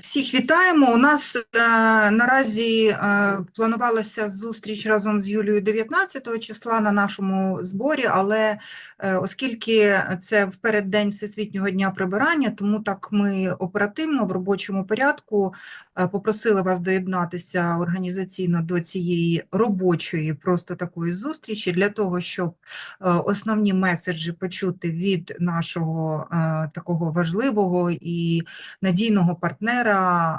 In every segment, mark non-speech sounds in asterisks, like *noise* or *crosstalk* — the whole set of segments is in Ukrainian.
Всіх вітаємо. У нас е, наразі е, планувалася зустріч разом з Юлією 19 числа на нашому зборі, але е, оскільки це в переддень Всесвітнього дня прибирання, тому так ми оперативно в робочому порядку е, попросили вас доєднатися організаційно до цієї робочої просто такої зустрічі для того, щоб е, основні меседжі почути від нашого е, такого важливого і надійного партнера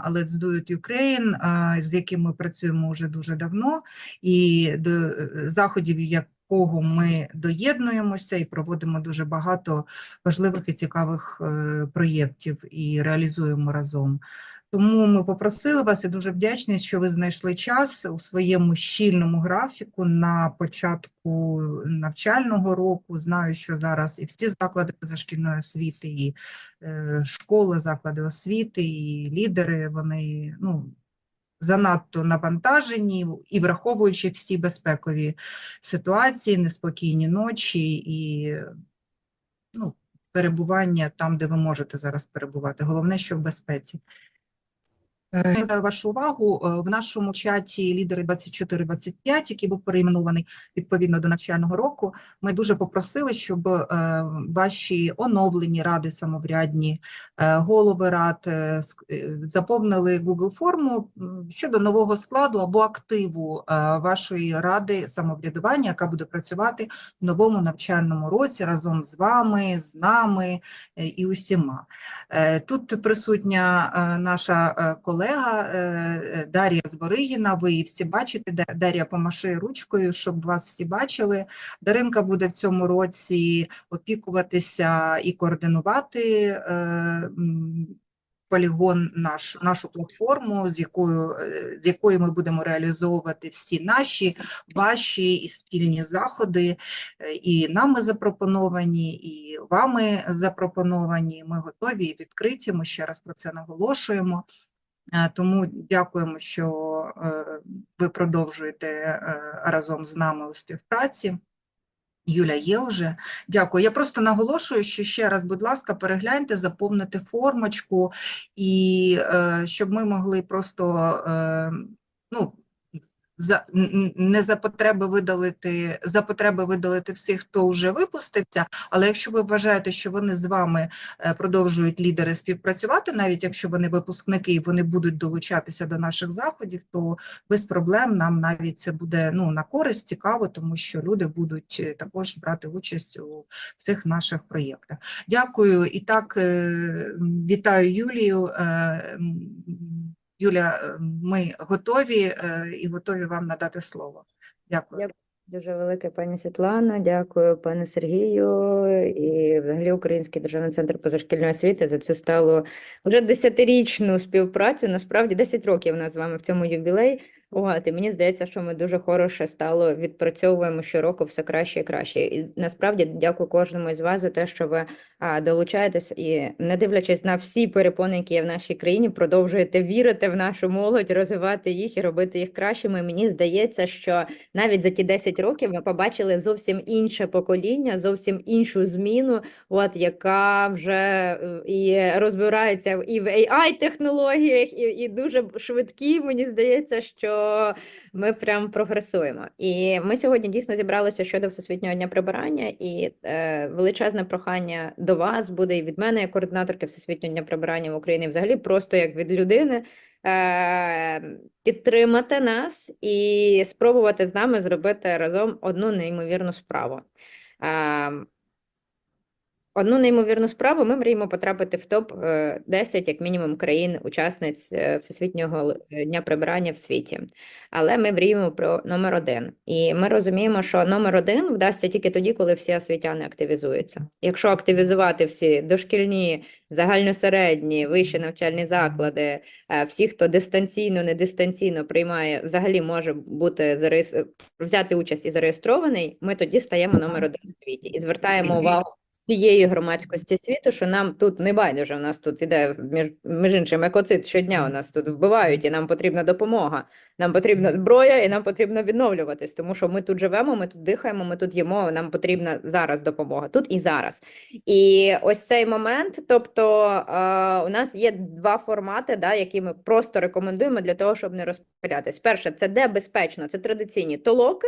Let's Do It Ukraine, е, з яким ми працюємо вже дуже давно, і до заходів, заходів, якого ми доєднуємося і проводимо дуже багато важливих і цікавих е, проєктів і реалізуємо разом. Тому ми попросили вас і дуже вдячні, що ви знайшли час у своєму щільному графіку на початку навчального року. Знаю, що зараз і всі заклади позашкільної освіти, і е, школи, заклади освіти, і лідери, вони ну, занадто навантажені, і враховуючи всі безпекові ситуації, неспокійні ночі і ну, перебування там, де ви можете зараз перебувати. Головне, що в безпеці. Е, Звертаю вашу увагу е, в нашому чаті лідери 24-25, який був перейменований відповідно до навчального року. Ми дуже попросили, щоб е, ваші оновлені ради самоврядні, голови рад заповнили Google форму щодо нового складу або активу вашої ради самоврядування, яка буде працювати в новому навчальному році разом з вами, з нами і усіма. Тут присутня наша е, колега е, е, Дар'я Зворигіна. Ви її всі бачите. Дар'я, помаши ручкою, щоб вас всі бачили. Даринка буде в цьому році опікуватися і координувати е, полігон, наш, нашу платформу, з якою, з якою ми будемо реалізовувати всі наші, ваші і спільні заходи і нами запропоновані, і вами запропоновані. Ми готові і відкриті. Ми ще раз про це наголошуємо. Е, Тому дякуємо, що е, ви продовжуєте е, разом з нами у співпраці. Юля є вже. Дякую. Я просто наголошую, що ще раз, будь ласка, перегляньте, заповнити формочку, і щоб ми могли просто ну, за, не за потреби видалити, за потреби видалити всіх, хто вже випустився, але якщо ви вважаєте, що вони з вами е, продовжують лідери співпрацювати, навіть якщо вони випускники і вони будуть долучатися до наших заходів, то без проблем нам навіть це буде ну, на користь, цікаво, тому що люди будуть е, також брати участь у всіх наших проєктах. Дякую. І так, е, вітаю Юлію. Юля, е, ми готові е, і готові вам надати слово. Дякую. Дякую. Дуже велике, пані Світлана. Дякую, пане Сергію, і взагалі Український державний центр позашкільної освіти за цю сталу вже десятирічну співпрацю. Насправді 10 років у нас з вами в цьому ювілей. От, і мені здається, що ми дуже хороше стало відпрацьовуємо щороку все краще і краще. І насправді дякую кожному із вас за те, що ви а, долучаєтесь і, не дивлячись на всі перепони, які є в нашій країні, продовжуєте вірити в нашу молодь, розвивати їх і робити їх кращими. Мені здається, що навіть за ті 10 років ми побачили зовсім інше покоління, зовсім іншу зміну, от яка вже е, і розбирається і в AI-технологіях, і, і дуже швидкі. Мені здається, що ми прям прогресуємо. І ми сьогодні дійсно зібралися щодо Всесвітнього дня прибирання, і е, величезне прохання до вас буде і від мене, як координаторки Всесвітнього дня прибирання в Україні, взагалі просто як від людини. е, Підтримати нас і спробувати з нами зробити разом одну неймовірну справу. Е, Одну неймовірну справу ми мріємо потрапити в топ е, 10, як мінімум, країн-учасниць е, Всесвітнього е, дня прибирання в світі. Але ми мріємо про номер один. І ми розуміємо, що номер один вдасться тільки тоді, коли всі освітяни активізуються. Якщо активізувати всі дошкільні, загальносередні, вищі навчальні заклади, е, всі, хто дистанційно, не дистанційно приймає, взагалі може бути зареєс... взяти участь і зареєстрований, ми тоді стаємо номер один в світі і звертаємо увагу всієї громадськості світу, що нам тут не байдуже, у нас тут іде між, між іншим екоцид щодня, у нас тут вбивають, і нам потрібна допомога. Нам потрібна зброя, і нам потрібно відновлюватись, тому що ми тут живемо, ми тут дихаємо, ми тут їмо. Нам потрібна зараз допомога, тут і зараз. І ось цей момент. Тобто, е, у нас є два формати, да, які ми просто рекомендуємо для того, щоб не розпилятись. Перше, це де безпечно, це традиційні толоки.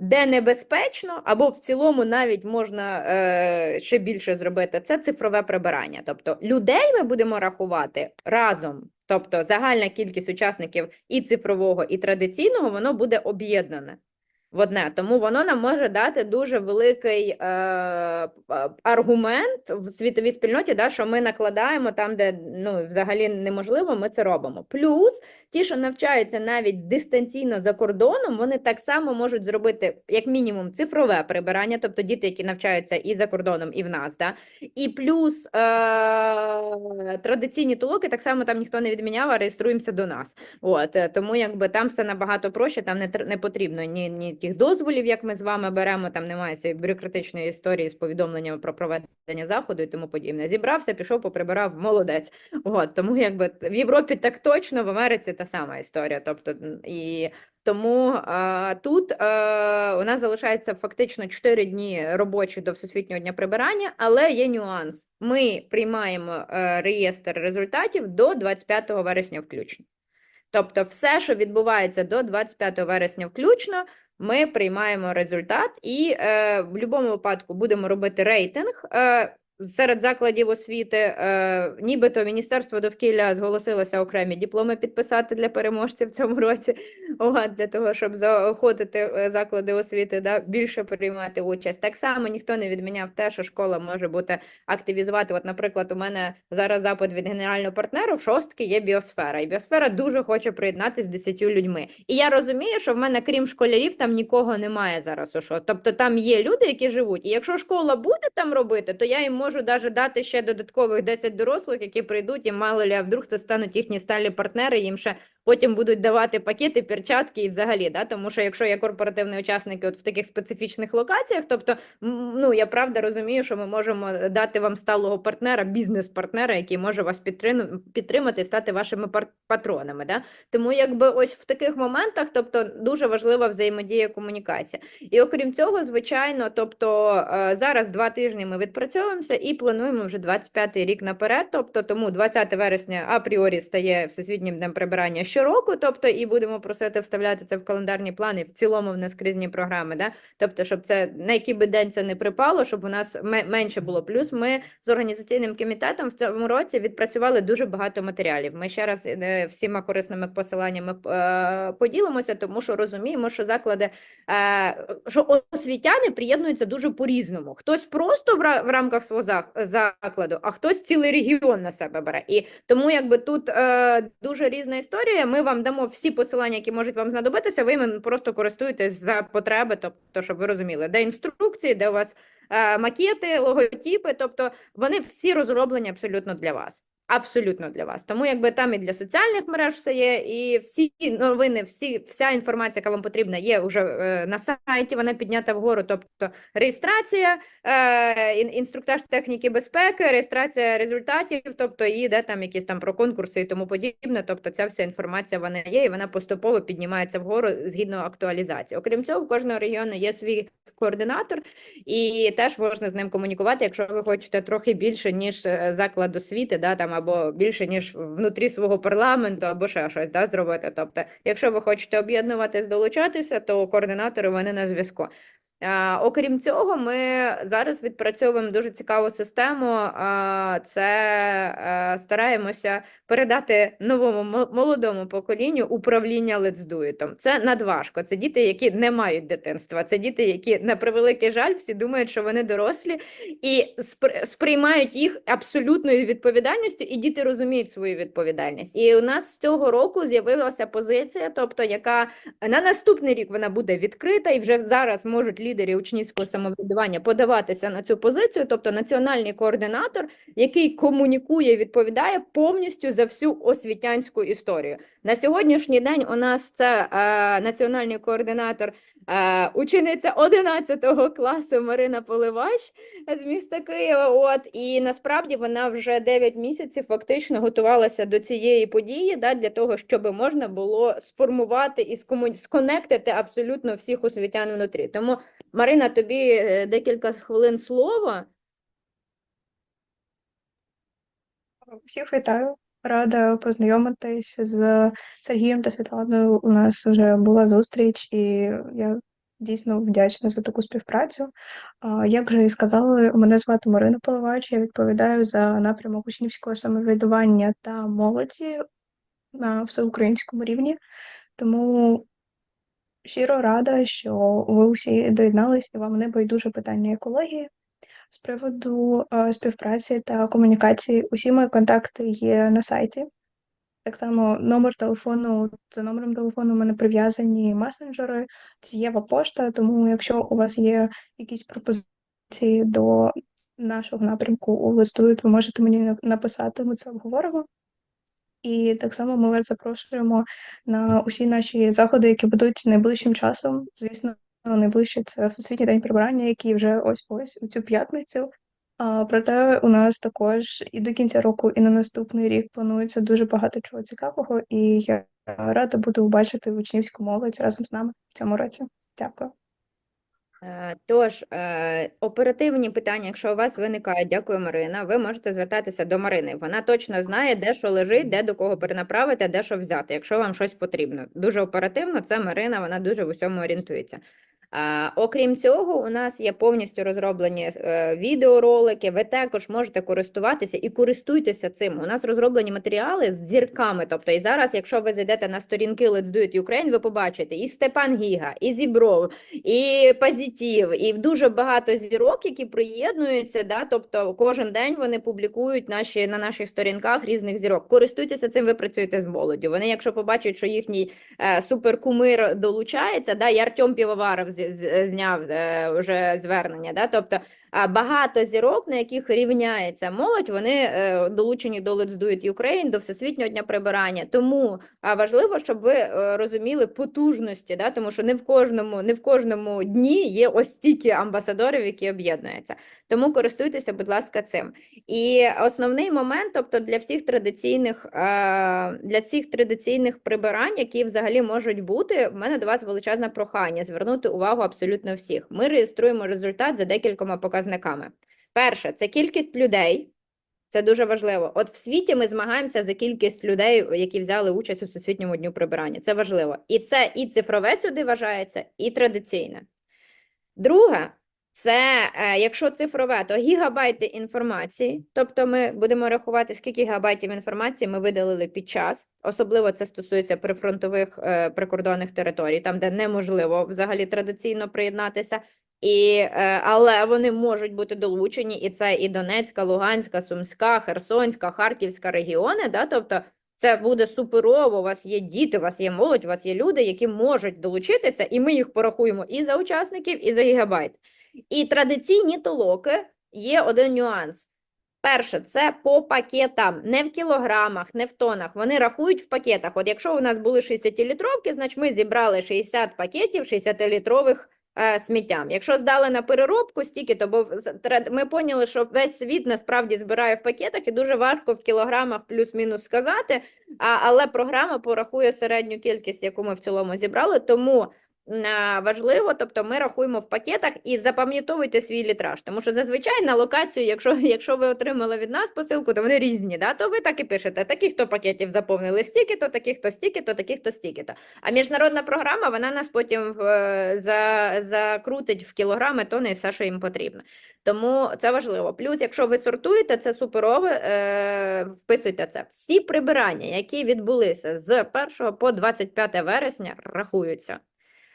Де небезпечно, або в цілому навіть можна е, ще більше зробити, це цифрове прибирання. Тобто людей ми будемо рахувати разом. Тобто загальна кількість учасників і цифрового, і традиційного, воно буде об'єднане в одне. Тому воно нам може дати дуже великий е, е, аргумент в світовій спільноті, да, що ми накладаємо там, де ну, взагалі неможливо, ми це робимо. Плюс ті, що навчаються навіть дистанційно за кордоном, вони так само можуть зробити як мінімум цифрове прибирання, тобто діти, які навчаються і за кордоном, і в нас. Да? І плюс е- традиційні толоки так само там ніхто не відміняв, а реєструємося до нас. От е, тому якби там все набагато проще, там не не потрібно ні, ні тих дозволів, як ми з вами беремо. Там немає цієї бюрократичної історії з повідомленнями про проведення заходу і тому подібне. Зібрався, пішов, поприбирав, молодець. От тому якби в Європі так точно, в Америці та сама історія. Тобто і тому а, тут а, у нас залишається фактично 4 дні робочі до Всесвітнього дня прибирання, але є нюанс. Ми приймаємо е, реєстр результатів до 25 вересня включно. Тобто, все, що відбувається до 25 вересня включно, ми приймаємо результат і е, в будь-якому випадку будемо робити рейтинг. Е, Серед закладів освіти, е, нібито Міністерство довкілля зголосилося окремі дипломи підписати для переможців в цьому році, от, для того, щоб заохотити е, заклади освіти да, більше приймати участь. Так само ніхто не відміняв те, що школа може бути активізувати. От, наприклад, у мене зараз запит від генерального партнеру в шостки є біосфера, і біосфера дуже хоче приєднатися з 10 людьми. І я розумію, що в мене, крім школярів, там нікого немає зараз. у що. Тобто там є люди, які живуть. І якщо школа буде там робити, то я їм можу навіть дати ще додаткових 10 дорослих, які прийдуть, і мало ли, а вдруг це стануть їхні сталі партнери, їм ще потім будуть давати пакети, перчатки і взагалі, да? тому що якщо є корпоративні учасники от в таких специфічних локаціях, тобто ну я правда розумію, що ми можемо дати вам сталого партнера, бізнес-партнера, який може вас підтримати і стати вашими патронами. Да? Тому якби ось в таких моментах, тобто дуже важлива взаємодія комунікація. І окрім цього, звичайно, тобто е, зараз два тижні ми відпрацьовуємося і плануємо вже 25-й рік наперед. Тобто, тому 20 вересня апріорі стає всесвітнім днем прибирання щороку. Тобто, і будемо просити вставляти це в календарні плани в цілому в наскрізні програми. Да? Тобто, щоб це на який би день це не припало, щоб у нас ме- менше було. Плюс ми з організаційним комітетом в цьому році відпрацювали дуже багато матеріалів. Ми ще раз е, всіма корисними посиланнями е, поділимося, тому що розуміємо, що заклади е, що освітяни приєднуються дуже по-різному. Хтось просто в, ра- в рамках свого зак- закладу, а хтось цілий регіон на себе бере. І тому якби тут дуже різна історія. Ми вам дамо всі посилання, які можуть вам знадобитися. Ви їм просто користуєтесь за потреби, тобто, щоб ви розуміли, де інструкції, де у вас е, макети, логотипи, тобто вони всі розроблені абсолютно для вас. Абсолютно для вас. Тому якби там і для соціальних мереж все є, і всі новини, всі, вся інформація, яка вам потрібна, є вже е, на сайті, вона піднята вгору. Тобто реєстрація, е, інструктаж техніки безпеки, реєстрація результатів, тобто і де там якісь там про конкурси і тому подібне. Тобто ця вся інформація вона є, і вона поступово піднімається вгору згідно актуалізації. Окрім цього, у кожного регіону є свій координатор, і теж можна з ним комунікувати, якщо ви хочете трохи більше, ніж е, заклад освіти, да, там, або більше, ніж внутрі свого парламенту, або ще щось да, зробити. Тобто, якщо ви хочете об'єднуватись, долучатися, то координатори вони на зв'язку. А, окрім цього, ми зараз відпрацьовуємо дуже цікаву систему. Це стараємося передати новому молодому поколінню управління лецдуєтом. Це надважко. Це діти, які не мають дитинства. Це діти, які на превеликий жаль, всі думають, що вони дорослі і спр- сприймають їх абсолютною відповідальністю, і діти розуміють свою відповідальність. І у нас цього року з'явилася позиція, тобто яка на наступний рік вона буде відкрита, і вже зараз можуть лідери учнівського самоврядування подаватися на цю позицію, тобто національний координатор, який комунікує відповідає повністю за всю освітянську історію. На сьогоднішній день у нас це е, національний координатор Е, учениця 11 класу Марина Поливач з міста Києва. От і насправді вона вже 9 місяців фактично готувалася до цієї події, да, для того, щоб можна було сформувати і сконектити абсолютно всіх освітян внутрі. Тому, Марина, тобі е, декілька хвилин слова. Всіх вітаю. Рада познайомитись з Сергієм та Світланою. У нас вже була зустріч, і я дійсно вдячна за таку співпрацю. Як вже і сказали, мене звати Марина Поливач, я відповідаю за напрямок учнівського самоврядування та молоді на всеукраїнському рівні. Тому щиро рада, що ви всі доєднались і вам не байдуже питання екології. З приводу е, співпраці та комунікації, усі мої контакти є на сайті. Так само номер телефону, за номером телефону у мене прив'язані месенджери, Дієва пошта, тому якщо у вас є якісь пропозиції до нашого напрямку у листують, ви можете мені написати, ми це обговоримо. І так само ми вас запрошуємо на усі наші заходи, які будуть найближчим часом. Звісно, найближче це Всесвітній день прибирання, який вже ось ось у цю п'ятницю. А, проте у нас також і до кінця року, і на наступний рік планується дуже багато чого цікавого, і я рада буду бачити учнівську молодь разом з нами в цьому році. Дякую. Е, Тож, е, оперативні питання, якщо у вас виникають, дякую, Марина, ви можете звертатися до Марини. Вона точно знає, де що лежить, де до кого перенаправити, де що взяти, якщо вам щось потрібно. Дуже оперативно, це Марина, вона дуже в усьому орієнтується. Окрім цього, у нас є повністю розроблені е, відеоролики. Ви також можете користуватися і користуйтеся цим. У нас розроблені матеріали з зірками. Тобто, і зараз, якщо ви зайдете на сторінки Let's Do It Ukraine, ви побачите і Степан Гіга, і Зібров, і Позитив, і дуже багато зірок, які приєднуються. Да? Тобто, кожен день вони публікують наші на наших сторінках різних зірок. Користуйтеся цим, ви працюєте з молоддю. Вони, якщо побачать, що їхній е, суперкумир долучається, да, і Артем Півоваров з- зняв е, вже звернення. Да, тобто багато зірок, на яких рівняється молодь, вони е, долучені до Let's Do It Ukraine, до Всесвітнього дня прибирання. Тому важливо, щоб ви е, розуміли потужності, да, тому що не в кожному, не в кожному дні є ось стільки амбасадорів, які об'єднуються. Тому користуйтеся, будь ласка, цим. І основний момент, тобто для всіх традиційних е, для цих традиційних прибирань, які взагалі можуть бути, в мене до вас величезне прохання звернути увагу абсолютно всіх. Ми реєструємо результат за декількома показниками. Перше, це кількість людей. Це дуже важливо. От в світі ми змагаємося за кількість людей, які взяли участь у Всесвітньому дню прибирання. Це важливо. І це і цифрове сюди вважається, і традиційне. Друге, це е, якщо цифрове, то гігабайти інформації. Тобто ми будемо рахувати, скільки гігабайтів інформації ми видалили під час. Особливо це стосується прифронтових е, прикордонних територій, там, де неможливо взагалі традиційно приєднатися. І, е, але вони можуть бути долучені, і це і Донецька, Луганська, Сумська, Херсонська, Харківська регіони. Да? Тобто це буде суперово. У вас є діти, у вас є молодь, у вас є люди, які можуть долучитися, і ми їх порахуємо і за учасників, і за гігабайт. І традиційні толоки є один нюанс. Перше, це по пакетам, не в кілограмах, не в тонах. Вони рахують в пакетах. От якщо у нас були 60-літровки, значить ми зібрали 60 пакетів 60-літрових е, сміттям. Якщо здали на переробку, стільки, то бо ми поняли, що весь світ насправді збирає в пакетах, і дуже важко в кілограмах плюс-мінус сказати. Але програма порахує середню кількість, яку ми в цілому зібрали. Тому важливо, тобто ми рахуємо в пакетах і запам'ятовуйте свій літраж. Тому що зазвичай на локацію, якщо, *laughs* якщо ви отримали від нас посилку, то вони різні, да? то ви так і пишете. Таких то пакетів заповнили стільки, то таких то стільки, то таких то стільки. то А міжнародна програма вона нас потім за, закрутить в кілограми, тони і все, що їм потрібно. Тому це важливо. Плюс, якщо ви сортуєте, це суперове, е, вписуйте це. Всі прибирання, які відбулися з 1 по 25 вересня, рахуються.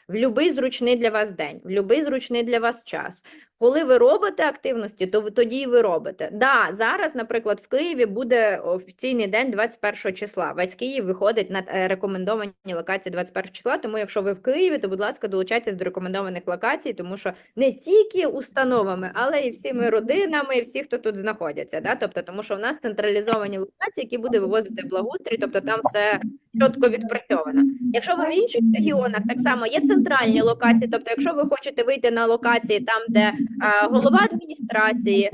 В будь-який зручний для вас день, в будь-який зручний для вас час. Коли ви робите активності, то ви тоді і ви робите. Да, зараз, наприклад, в Києві буде офіційний день 21 числа. Весь Київ виходить на е, рекомендовані локації 21 числа. Тому, якщо ви в Києві, то будь ласка, долучайтесь до рекомендованих локацій, тому що не тільки установами, але і всіми родинами, і всі, хто тут знаходяться. Да? Тобто, тому що в нас централізовані локації, які буде вивозити благоустрій, тобто там все чітко відпрацьовано. Якщо ви в інших регіонах так само є центральні локації, тобто, якщо ви хочете вийти на локації там, де голова адміністрації,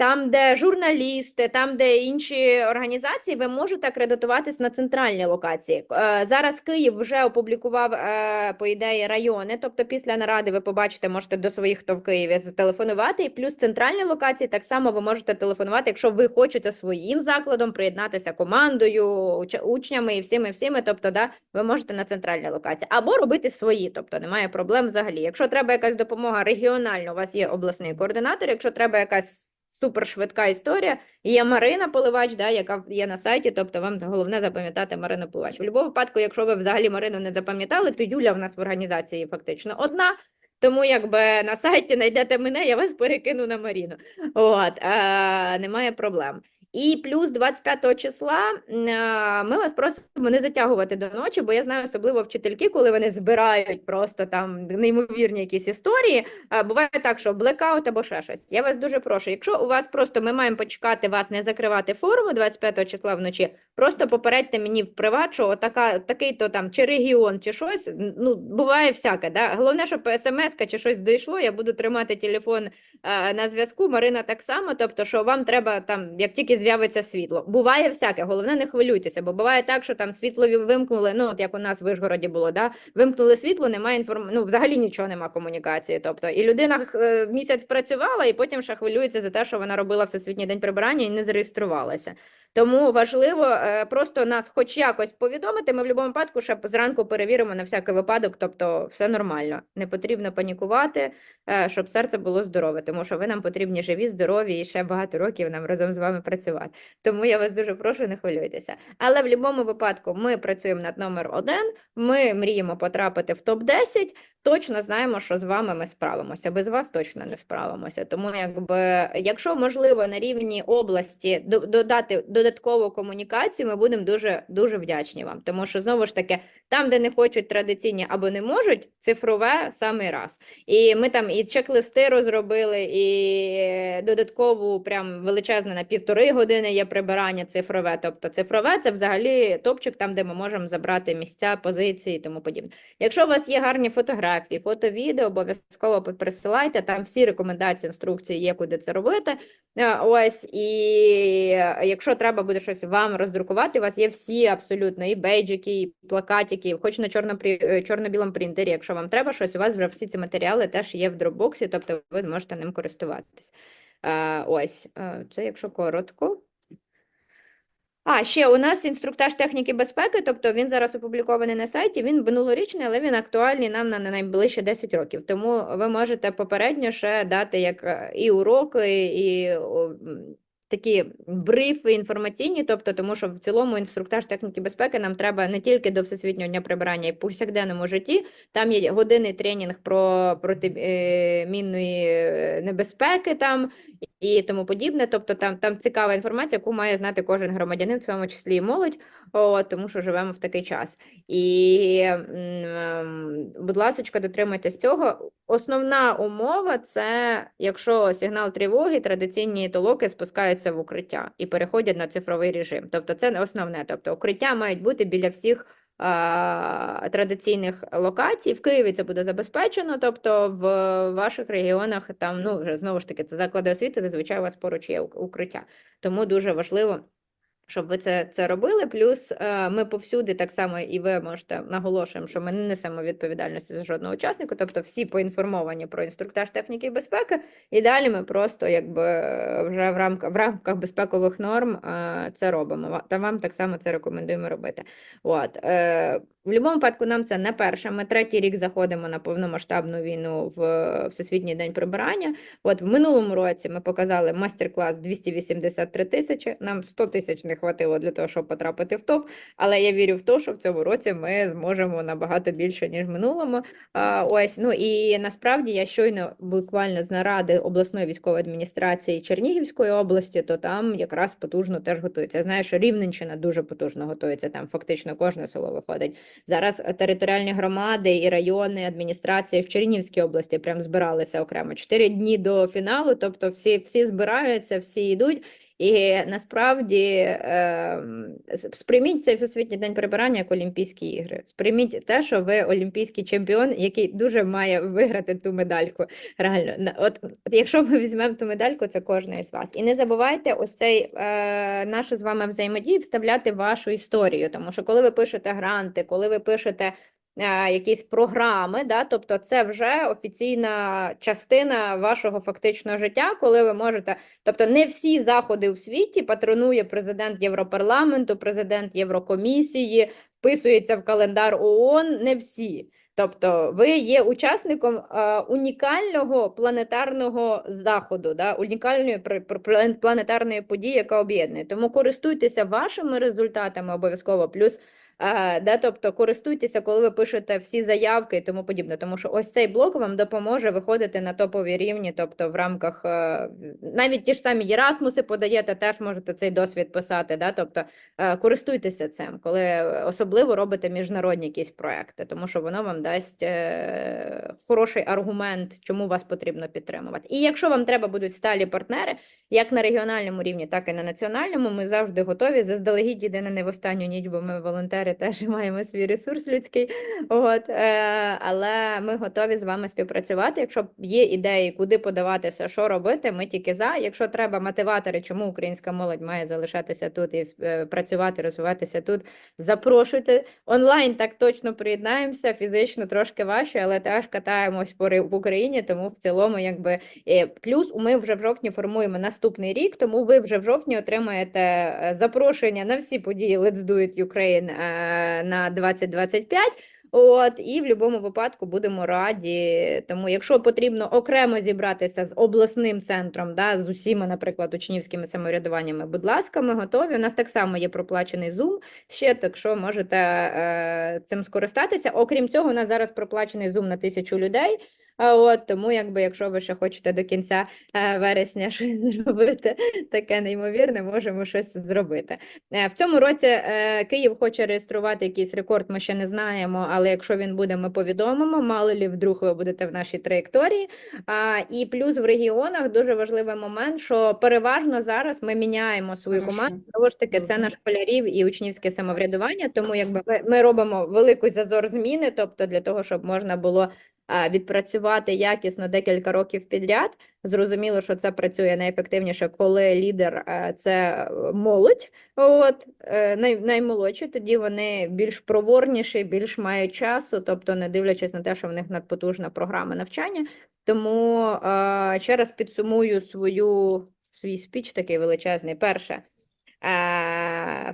там, де журналісти, там, де інші організації, ви можете акредитуватись на центральні локації. Е, Зараз Київ вже опублікував, е, по ідеї, райони. Тобто, після наради ви побачите, можете до своїх, хто в Києві, зателефонувати. І плюс центральні локації так само ви можете телефонувати, якщо ви хочете своїм закладом приєднатися командою, уч- учнями і всіми всіми. Тобто, да, ви можете на центральні локації або робити свої, тобто немає проблем взагалі. Якщо треба якась допомога регіональна, у вас є обласний координатор. Якщо треба якась супершвидка історія. Є Марина Поливач, да, яка є на сайті, тобто вам головне запам'ятати Марину Поливач. В будь-якому випадку, якщо ви взагалі Марину не запам'ятали, то Юля в нас в організації фактично одна. Тому якби на сайті знайдете мене, я вас перекину на Маріну. От, е, немає проблем. І плюс 25 числа е, ми вас просимо не затягувати до ночі, бо я знаю особливо вчительки, коли вони збирають просто там неймовірні якісь історії. Буває так, що блекаут або ще щось. Я вас дуже прошу, якщо у вас просто ми маємо почекати вас, не закривати форуми 25 числа вночі, просто попередьте мені в приват, що отака, такий-то там чи регіон, чи щось. Ну, буває всяке. Да? Головне, щоб смс чи щось дійшло, я буду тримати телефон е, на зв'язку. Марина так само. Тобто, що вам треба там, як тільки з'явиться світло. Буває всяке, головне, не хвилюйтеся, бо буває так, що там світло вимкнули. Ну, от як у нас в Вишгороді було, да? вимкнули світло, немає інформації, ну, взагалі нічого нема комунікації. Тобто, і людина е, місяць працювала, і потім ще хвилюється за те, що вона робила Всесвітній день прибирання і не зареєструвалася. Тому важливо е, просто нас хоч якось повідомити. Ми в будь-якому випадку ще зранку перевіримо на всякий випадок, тобто все нормально. Не потрібно панікувати, е, щоб серце було здорове, тому що ви нам потрібні живі, здорові і ще багато років нам разом з вами працювати. Тому я вас дуже прошу, не хвилюйтеся. Але в будь-якому випадку ми працюємо над номер один. Ми мріємо потрапити в топ 10 Точно знаємо, що з вами ми справимося. Без вас точно не справимося. Тому, якби, якщо можливо на рівні області до- додати додаткову комунікацію, ми будемо дуже дуже вдячні вам. Тому що знову ж таки, там, де не хочуть традиційні або не можуть, цифрове самий раз. І ми там і чек-листи розробили, і додаткову, прям величезне на півтори години є прибирання цифрове. Тобто цифрове це взагалі топчик, там, де ми можемо забрати місця, позиції і тому подібне. Якщо у вас є гарні фотографії, фото, відео, обов'язково присилайте. Там всі рекомендації, інструкції є, куди це робити. Е, Ось, і якщо треба буде щось вам роздрукувати, у вас є всі абсолютно і бейджики, і плакатики, хоч на чорно чорно-білому принтері. Якщо вам треба щось, у вас вже всі ці матеріали теж є в дропбоксі, тобто ви зможете ним користуватись. Е, Ось, е, це якщо коротко. А, ще у нас інструктаж техніки безпеки, тобто він зараз опублікований на сайті, він минулорічний, але він актуальний нам на на найближче 10 років. Тому ви можете попередньо ще дати як е, і уроки, і такі брифи інформаційні, тобто, тому що в цілому інструктаж техніки безпеки нам треба не тільки до Всесвітнього дня прибирання, і повсякденному житті. Там є годинний тренінг про протимінної е, небезпеки там і тому подібне. Тобто там, там цікава інформація, яку має знати кожен громадянин, в тому числі і молодь, о, тому що живемо в такий час. І, будь ласка, дотримуйтесь цього. Основна умова це якщо сигнал тривоги, традиційні толоки спускаються в укриття і переходять на цифровий режим. Тобто це основне. Тобто укриття мають бути біля всіх традиційних локацій. В Києві це буде забезпечено, тобто в ваших регіонах там, ну, знову ж таки, це заклади освіти, зазвичай у вас поруч є укриття. Тому дуже важливо, щоб ви це, це робили. Плюс е, ми повсюди, так само і ви можете наголошуємо, що ми не несемо відповідальності за жодного учасника, тобто всі поінформовані про інструктаж техніки безпеки, і далі ми просто якби е, вже в рамках, в рамках безпекових норм е, це робимо. Та вам так само це рекомендуємо робити. От. В будь-якому випадку нам це не перше. Ми третій рік заходимо на повномасштабну війну в Всесвітній день прибирання. От в минулому році ми показали майстер-клас 283 тисячі. Нам 100 тисяч не хватило для того, щоб потрапити в топ. Але я вірю в те, що в цьому році ми зможемо набагато більше, ніж в минулому. А, ось, ну і насправді я щойно буквально з наради обласної військової адміністрації Чернігівської області, то там якраз потужно теж готується. Я знаю, що Рівненщина дуже потужно готується. Там фактично кожне село виходить. Зараз е, територіальні громади і райони адміністрації в Чернігівській області прям збиралися окремо чотири дні до фіналу. Тобто, всі, всі збираються, всі йдуть. І насправді ем, сприйміть цей Всесвітній день прибирання як Олімпійські ігри. Сприйміть те, що ви олімпійський чемпіон, який дуже має виграти ту медальку. Реально, от, от якщо ми візьмемо ту медальку, це кожна із вас. І не забувайте ось цей е, нашу з вами взаємодію вставляти вашу історію. Тому що коли ви пишете гранти, коли ви пишете якісь програми, да, тобто це вже офіційна частина вашого фактичного життя, коли ви можете. Тобто не всі заходи у світі патронує президент Європарламенту, президент Єврокомісії, вписується в календар ООН, не всі. Тобто ви є учасником е, унікального планетарного заходу, да, унікальної планетарної події, яка об'єднує. Тому користуйтеся вашими результатами обов'язково, плюс е, да, тобто користуйтеся, коли ви пишете всі заявки і тому подібне. Тому що ось цей блок вам допоможе виходити на топові рівні, тобто в рамках е, навіть ті ж самі Єрасмуси подаєте, теж можете цей досвід писати. Да? Тобто е, користуйтеся цим, коли особливо робите міжнародні якісь проекти, тому що воно вам дасть е, хороший аргумент, чому вас потрібно підтримувати. І якщо вам треба будуть сталі партнери, як на регіональному рівні, так і на національному, ми завжди готові. Заздалегідь єдине не в останню ніч, бо ми волонтери теж *laughs* маємо свій ресурс людський. От, е, але ми готові з вами співпрацювати. Якщо є ідеї, куди подаватися, що робити, ми тільки за. Якщо треба мотиватори, чому українська молодь має залишатися тут і е, працювати, розвиватися тут, запрошуйте. Онлайн так точно приєднаємося, фізично трошки важче, але теж катаємось в Україні, тому в цілому, якби е, плюс ми вже в жовтні формуємо наступний рік, тому ви вже в жовтні отримаєте е, запрошення на всі події Let's Do It Ukraine на 2025. От, і в будь-якому випадку будемо раді. Тому, якщо потрібно окремо зібратися з обласним центром, да, з усіма, наприклад, учнівськими самоврядуваннями, будь ласка, ми готові. У нас так само є проплачений Zoom ще, так що можете е, цим скористатися. Окрім цього, у нас зараз проплачений Zoom на тисячу людей. А от тому, якби, якщо ви ще хочете до кінця е, вересня *laughs* щось зробити, таке неймовірне, можемо щось зробити. Е, В цьому році е, Київ хоче реєструвати якийсь рекорд, ми ще не знаємо, але якщо він буде, ми повідомимо. Мало лі вдруг ви будете в нашій траєкторії. І плюс в регіонах дуже важливий момент, що переважно зараз ми міняємо свою команду. Знову ж таки, це Добре. на школярів і учнівське самоврядування. Тому якби ми, робимо великий зазор зміни, тобто для того, щоб можна було відпрацювати якісно декілька років підряд. Зрозуміло, що це працює найефективніше, коли лідер е, це е, молодь. От е, най, наймолодші, тоді вони більш проворніші, більш мають часу, тобто не дивлячись на те, що в них надпотужна програма навчання. Тому ще раз підсумую свою свій спіч такий величезний. Перше.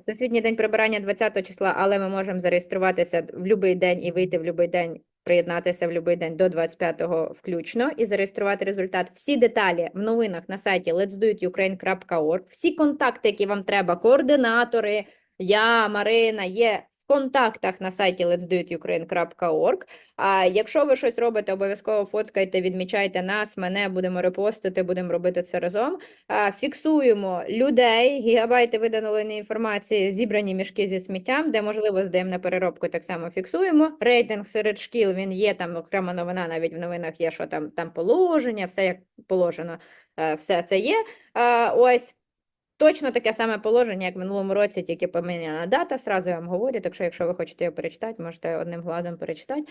Всесвітній день прибирання 20 числа, але ми можемо зареєструватися в будь-який день і вийти в будь-який день, приєднатися в будь-який день до 25-го включно і зареєструвати результат. Всі деталі в новинах на сайті letsdoitukraine.org. Всі контакти, які вам треба, координатори, я, Марина, є контактах на сайті letsdoitukraine.org. А якщо ви щось робите, обов'язково фоткайте, відмічайте нас, мене, будемо репостити, будемо робити це разом. А, Фіксуємо людей, гігабайти виданої інформації, зібрані мішки зі сміттям, де можливо здаємо на переробку, так само фіксуємо. Рейтинг серед шкіл він є, там окрема новина, навіть в новинах є, що там, там положення, все як положено, е, все це є. А, Ось. Точно таке саме положення, як в минулому році, тільки поміняна дата. Сразу я вам говорю. Так що, якщо ви хочете його перечитати, можете одним глазом перечитати.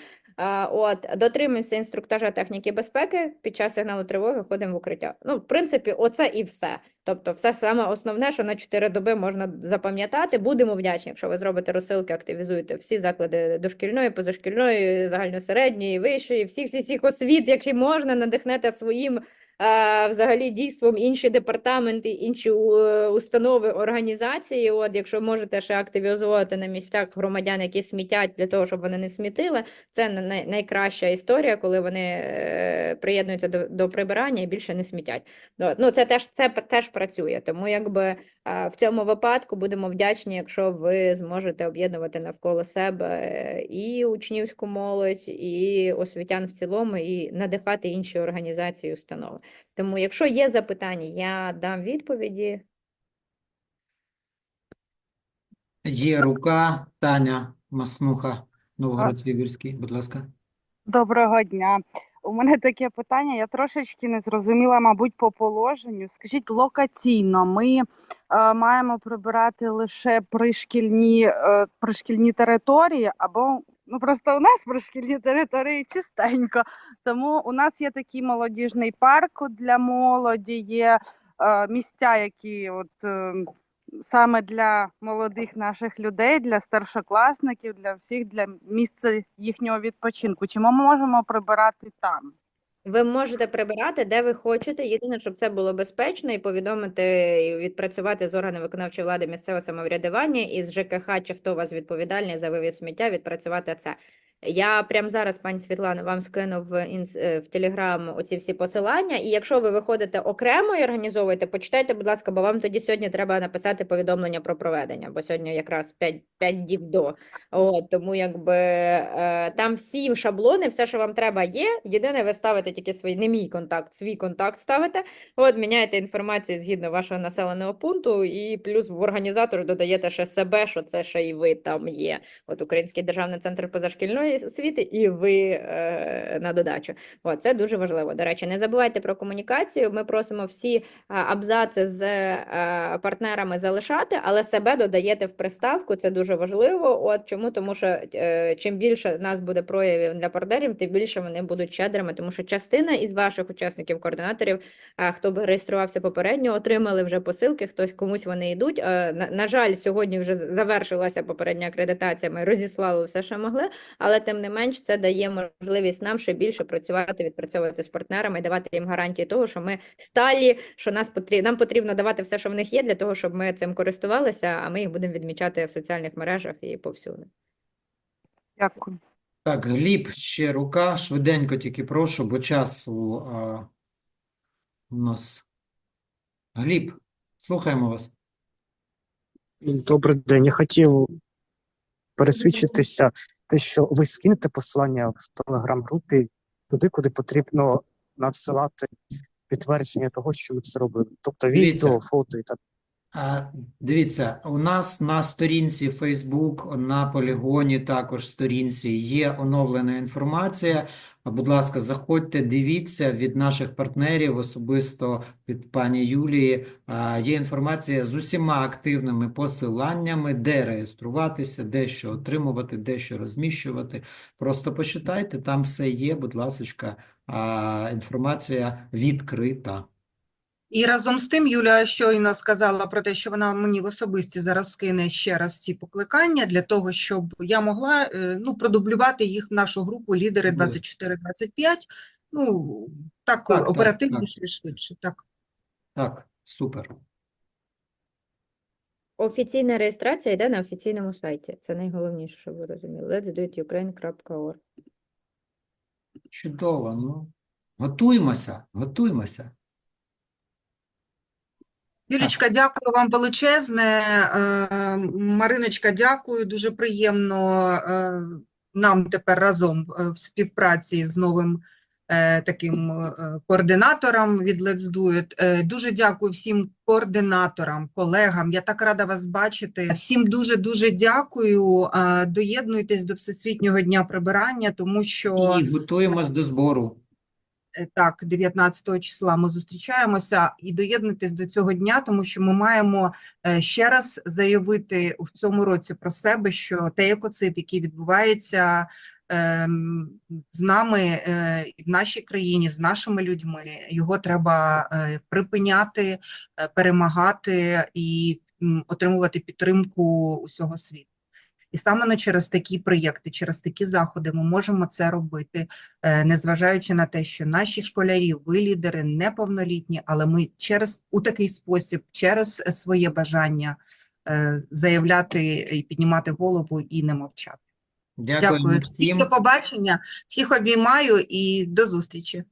От дотримуємося інструктажа техніки безпеки. Під час сигналу тривоги ходимо в укриття. Ну, в принципі, оце і все. Тобто, все саме основне, що на 4 доби можна запам'ятати. Будемо вдячні, якщо ви зробите розсилки, активізуєте всі заклади дошкільної, позашкільної, загальносередньої, вищої, всіх всіх освіт, які можна, надихнете своїм взагалі дійством інші департаменти, інші установи, організації. От, якщо можете ще активізувати на місцях громадян, які смітять для того, щоб вони не смітили, це на- найкраща історія, коли вони е, приєднуються до, до прибирання і більше не смітять. Ну, це теж це теж працює. Тому якби в цьому випадку будемо вдячні, якщо ви зможете об'єднувати навколо себе е, і учнівську молодь, і освітян в цілому, і надихати інші організації, і установи. Тому, якщо є запитання, я дам відповіді. Є рука, Таня Маснуха, Новгород-Сіверський, будь ласка. Доброго дня. у мене таке питання. Я трошечки не зрозуміла, мабуть, по положенню. Скажіть, локаційно ми е, маємо прибирати лише пришкільні, е, пришкільні території, або ну просто у нас пришкільні території чистенько. Тому у нас є такий молодіжний парк для молоді, є е, місця, які от. Е, Саме для молодих наших людей, для старшокласників, для всіх, для місця їхнього відпочинку. Чи ми можемо прибирати там? Ви можете прибирати, де ви хочете. Єдине, щоб це було безпечно, і повідомити, і відпрацювати з органів виконавчої влади місцевого самоврядування і з ЖКХ, чи хто у вас відповідальний за вивіз сміття, відпрацювати це. Я прямо зараз, пані Світлано, вам скину в інс... е, в Телеграм оці всі посилання. І якщо ви виходите окремо і організовуєте, почитайте, будь ласка, бо вам тоді сьогодні треба написати повідомлення про проведення, бо сьогодні якраз 5, 5 діб до. От, тому якби е, там всі шаблони, все, що вам треба, є. Єдине, ви ставите тільки свій, не мій контакт, свій контакт ставите. От, міняєте інформацію згідно вашого населеного пункту, і плюс в організатор додаєте ще себе, що це ще і ви там є. От Український державний центр позашкільної освіти, і ви е, на додачу. От, це дуже важливо. До речі, не забувайте про комунікацію. Ми просимо всі а, абзаци з е, партнерами залишати, але себе додаєте в приставку. Це дуже важливо. От чому? Тому що е, чим більше нас буде проявів для партнерів, тим більше вони будуть щедрими, тому що частина із ваших учасників, координаторів, а, хто б реєструвався попередньо, отримали вже посилки. Хтось комусь вони йдуть. Е, На, на жаль, сьогодні вже завершилася попередня акредитація. Ми розіслали все, що могли, але тим не менш це дає можливість нам ще більше працювати, відпрацьовувати з партнерами, і давати їм гарантії того, що ми сталі, що нас потрібно, нам потрібно давати все, що в них є, для того, щоб ми цим користувалися, а ми їх будемо відмічати в соціальних мережах і повсюди. Дякую. Так, Гліб, ще рука. Швиденько тільки прошу, бо часу а, у нас. Гліб, слухаємо вас. Добрий день. Я хотів пересвідчитися, те, що ви скинете посилання в телеграм-групі туди, куди потрібно надсилати підтвердження того, що ми це робили. Тобто відео, фото і так. Дивіться, у нас на сторінці Facebook, на полігоні також сторінці є оновлена інформація. Будь ласка, заходьте, дивіться від наших партнерів, особисто від пані Юлії. Є інформація з усіма активними посиланнями, де реєструватися, де що отримувати, де що розміщувати. Просто почитайте, там все є, будь ласочка, а, інформація відкрита. І разом з тим Юля щойно сказала про те, що вона мені в особисті зараз скине ще раз ці покликання для того, щоб я могла е, ну, продублювати їх в нашу групу лідери Добре. 24-25. Ну, так, Так, так, оперативніше і швидше. Так. Так, супер. Офіційна реєстрація йде на офіційному сайті. Це найголовніше, щоб ви розуміли. letsdoitukraine.org. Чудово, ну. Готуймося, готуймося. Юлічка, дякую вам величезне. Е, Мариночка, дякую. Дуже приємно е, нам тепер разом е, в співпраці з новим таким координатором від Let's Do It. Дуже дякую всім координаторам, колегам. Я так рада вас бачити. Всім дуже-дуже дякую. Е, Доєднуйтесь до Всесвітнього дня прибирання, тому що І готуємось до збору. Так, 19 числа ми зустрічаємося і доєднуйтесь до цього дня, тому що ми маємо е, ще раз заявити в цьому році про себе, що той екоцид, який відбувається ем, з нами е, в нашій країні, з нашими людьми, його треба е, припиняти, перемагати і отримувати підтримку усього світу. І саме на через такі проєкти, через такі заходи ми можемо це робити е, незважаючи на те, що наші школярі, ви лідери неповнолітні, але ми через у такий спосіб, через своє бажання е, заявляти і піднімати голову і не мовчати. Дякую. всім. Всім до побачення, всіх обіймаю і до зустрічі.